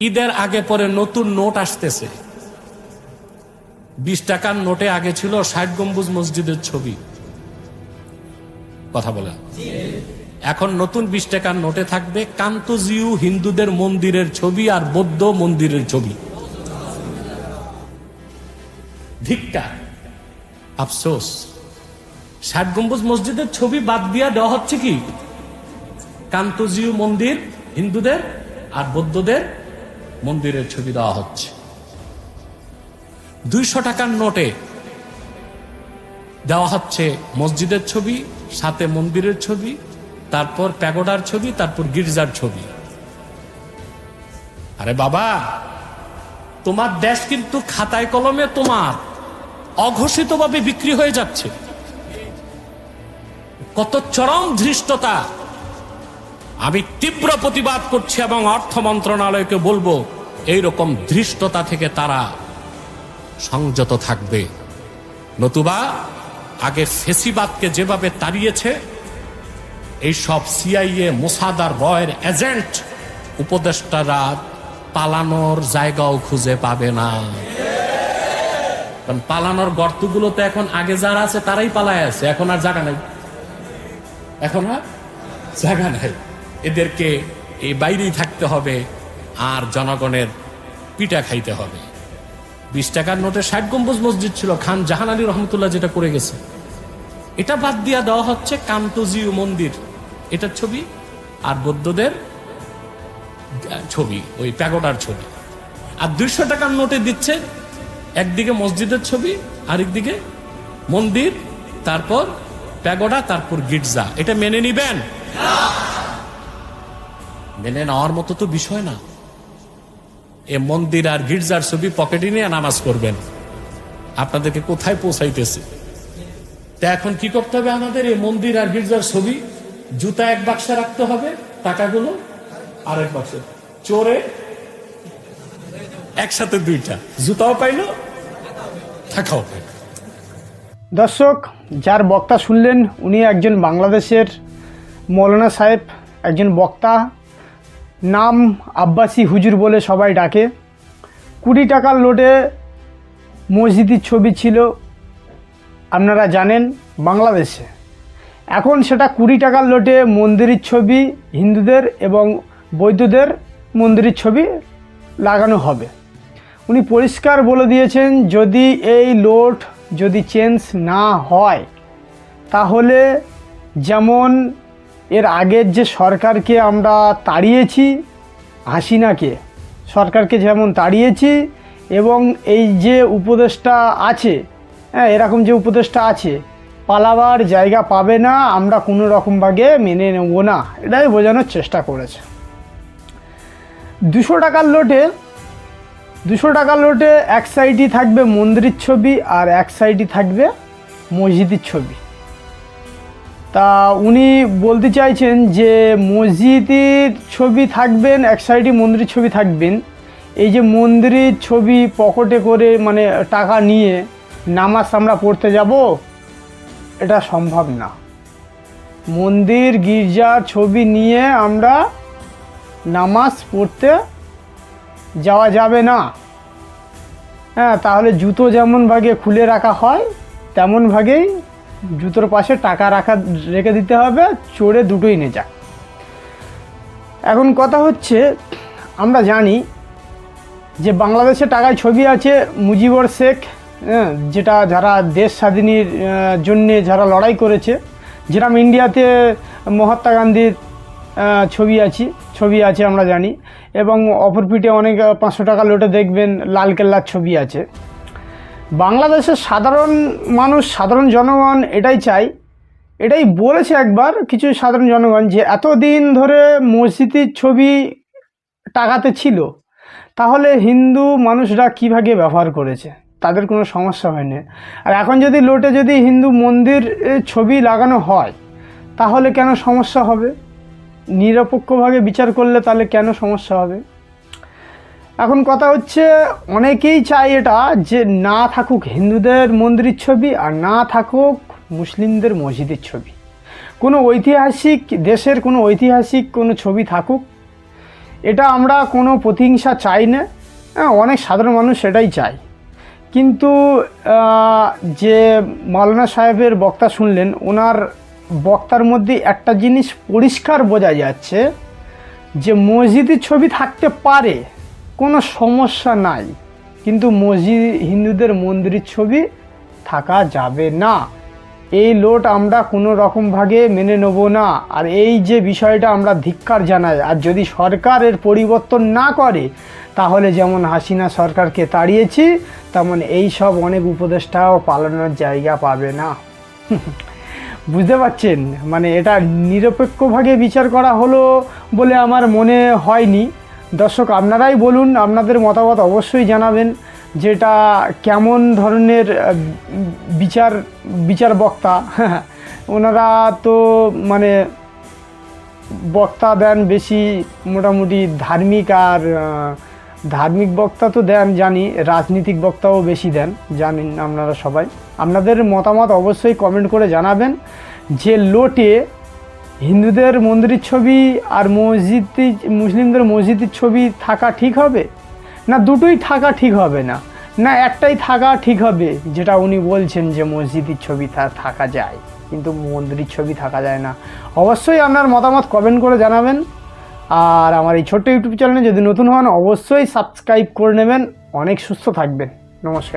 ঈদের আগে পরে নতুন নোট আসতেছে। বিশ টাকার নোটে আগে ছিল ষাট গম্বুজ মসজিদের ছবি। কথা বলে এখন নতুন বিশ টাকার নোটে থাকবে কান্তজিউ হিন্দুদের মন্দিরের ছবি আর বৌদ্ধ মন্দিরের ছবি। ধিক্কা আফসোস। ষাট গম্বুজ মসজিদের ছবি বাদ দিয়া দেওয়া হচ্ছে কি? কান্তজিউ মন্দির হিন্দুদের আর বৌদ্ধদের মন্দিরের ছবি দেওয়া হচ্ছে। দুইশো টাকার নোটে দেওয়া হচ্ছে মসজিদের ছবি, সাথে মন্দিরের ছবি, তারপর প্যাগোডার ছবি, তারপর গির্জার ছবি। আরে বাবা, তোমার দেশ কিন্তু খাতায় কলমে তোমার অঘোষিতভাবে বিক্রি হয়ে যাচ্ছে। কত চরম ধৃষ্টতা। আমি তীব্র প্রতিবাদ করছি এবং অর্থ মন্ত্রণালয়কে বলব এই রকম ধৃষ্টতা থেকে তারা সংযত থাকবে। নতুবা, আগে ফেসিবাদকে যেভাবে তাড়িয়েছে এই সব সিআইএ মোসাদার রয়ের এজেন্ট উপদেষ্টারা পালানোর জায়গাও খুঁজে পাবে না। কারণ পালানোর গর্তগুলো তো এখন আগে যারা আছে, তারাই পালায় আছে। এখন আর জায়গা নাই। এখন আর জায়গা নাই। এদেরকে এই বাইরেই থাকতে হবে আর জনগণের পিঠা খাইতে হবে। বিশ টাকার নোটে ষাট গম্বুজ মসজিদ ছিল, খান জাহান আলী রহমতুল্লাহ যেটা করে গেছে। এটা বাদ দিয়া দেওয়া হচ্ছে কান্তজিউ মন্দির। এটার ছবি আর বৌদ্ধদের ছবি, ওই প্যাগোটার ছবি। আর দুইশো টাকার নোটে দিচ্ছে একদিকে মসজিদের ছবি, আরেকদিকে মন্দির, তারপর প্যাগোডা, তারপর গির্জা। এটা মেনে নিবেন? মেনে নেওয়ার মতো তো বিষয় না। এ মন্দির আর গির্জার ছবি পকেটে নিয়ে নামাজ করবেন আপনাদেরকে কোথায় পৌঁছাইতেছে? তা এখন কি করতে হবে আমাদের? এই মন্দির আর গির্জার ছবি, জুতা এক বাক্সে রাখতে হবে, টাকাগুলো আরেক বাক্সে। চোরে একসাথে দুইটা। জুতাও পাইলো, টাকাও পাইলো। দর্শক, যার বক্তা শুনলেন, উনি একজন বাংলাদেশের মৌলানা সাহেব, একজন বক্তা। নাম আব্বাসি হুজুর বলে সবাই ডাকে। কুড়ি টাকার লোটে মসজিদের ছবি ছিল, আপনারা জানেন, বাংলাদেশে। এখন সেটা কুড়ি টাকার লোটে মন্দিরের ছবি, হিন্দুদের এবং বৌদ্ধদের মন্দিরের ছবি লাগানো হবে। উনি পরিষ্কার বলে দিয়েছেন, যদি এই লোড যদি চেঞ্জ না হয়, তাহলে যেমন এর আগের যে সরকারকে আমরা তাড়িয়েছি, হাসিনাকে, সরকারকে যেমন তাড়িয়েছি এবং এই যে উপদেশটা আছে হ্যাঁ এরকম যে উপদেশটা আছে, পালাবার জায়গা পাবে না, আমরা কোনো রকমভাবে মেনে নেব না, এটাই বোঝানোর চেষ্টা করেছে। দুশো টাকার লোটে, দুশো টাকার লোটে এক সাইডই থাকবে মন্দিরের ছবি আর এক সাইডই থাকবে মসজিদের ছবি। তা উনি বলতে চাইছেন যে মসজিদের ছবি থাকবেন, এক সাইডে মন্দিরের ছবি থাকবেন। এই যে মন্দিরের ছবি পকেটে করে মানে টাকা নিয়ে নামাজ আমরা পড়তে যাব, এটা সম্ভব না। মন্দির গির্জার ছবি নিয়ে আমরা নামাজ পড়তে যাওয়া যাবে না। হ্যাঁ তাহলে জুতো যেমন ভাগে খুলে রাখা হয়, তেমন ভাগেই জুতোর পাশে টাকা রাখা রেখে দিতে হবে চড়ে দুটোই নে যাক এখন কথা হচ্ছে আমরা জানি যে বাংলাদেশে টাকায় ছবি আছে মুজিবর শেখ হ্যাঁ, যেটা যারা দেশ স্বাধীনের জন্যে যারা লড়াই করেছে যেরকম ইন্ডিয়াতে মহাত্মা গান্ধীর ছবি আছে ছবি আছে আমরা জানি এবং অপর পিঠে অনেক পাঁচশো টাকা লোটে দেখবেন লালকেল্লার ছবি আছে। বাংলাদেশের সাধারণ মানুষ, সাধারণ জনগণ এটাই চাই এটাই বলেছে একবার কিছু সাধারণ জনগণ যে এতদিন ধরে মসজিদের ছবি টাকাতে ছিল, তাহলে হিন্দু মানুষরা কীভাবে ব্যবহার করেছে? তাদের কোনো সমস্যা হয়নি। আর এখন যদি লোটে যদি হিন্দু মন্দির ছবি লাগানো হয়, তাহলে কেন সমস্যা হবে? নিরপেক্ষভাবে বিচার করলে তাহলে কেন সমস্যা হবে? এখন কথা হচ্ছে, অনেকেই চায় এটা যে না থাকুক হিন্দুদের মন্দিরের ছবি আর না থাকুক মুসলিমদের মসজিদের ছবি। কোনো ঐতিহাসিক দেশের কোনো ঐতিহাসিক কোনো ছবি থাকুক, এটা আমরা কোনো প্রতিহিংসা চাই না। হ্যাঁ অনেক সাধারণ মানুষ সেটাই চায়। কিন্তু যে মাওলানা সাহেবের বক্তা শুনলেন, ওনার বক্তার মধ্যে একটা জিনিস পরিষ্কার বোঝা যাচ্ছে যে মসজিদের ছবি থাকতে পারে কোনো সমস্যা নাই, কিন্তু মসজিদ হিন্দুদের মন্দিরের ছবি থাকা যাবে না। এই লোট আমরা কোনো রকমভাবে মেনে নেব না। আর এই যে বিষয়টা আমরা ধিক্কার জানাই, আর যদি সরকারের পরিবর্তন না করে, তাহলে যেমন হাসিনা সরকারকে তাড়িয়েছি, তেমন এই সব অনেক উপদেষ্টাও পালানোর জায়গা পাবে না। বুঝতে পারছেন? মানে এটা নিরপেক্ষভাবে বিচার করা হলো বলে আমার মনে হয়নি। দর্শক, আপনারাই বলুন, আপনাদের মতামত অবশ্যই জানাবেন যেটা কেমন ধরনের বিচার বিচার বক্তা। ওনারা তো মানে বক্তা দেন বেশি মোটামুটি ধার্মিক আর ধার্মিক বক্তা তো দেন, জানি, রাজনীতিক বক্তাও বেশি দেন, জানেন আপনারা সবাই। আপনাদের মতামত অবশ্যই কমেন্ট করে জানাবেন। যে লোটে হিন্দুদের মন্দিরের ছবি আর মসজিদ, মুসলিমদের মসজিদের ছবি থাকা ঠিক হবে? না, দুটোই থাকা ঠিক হবে না। না, একটাই থাকা ঠিক হবে, যেটা উনি বলছেন যে মসজিদের ছবি থাকা যায়। কিন্তু মন্দিরের ছবি থাকা যায় না। অবশ্যই আপনার মতামত কমেন্ট করে জানাবেন। আর আমার এই ছোট্ট ইউটিউব চ্যানেলে যদি নতুন হন, অবশ্যই সাবস্ক্রাইব করে নেবেন। অনেক সুস্থ থাকবেন। নমস্কার।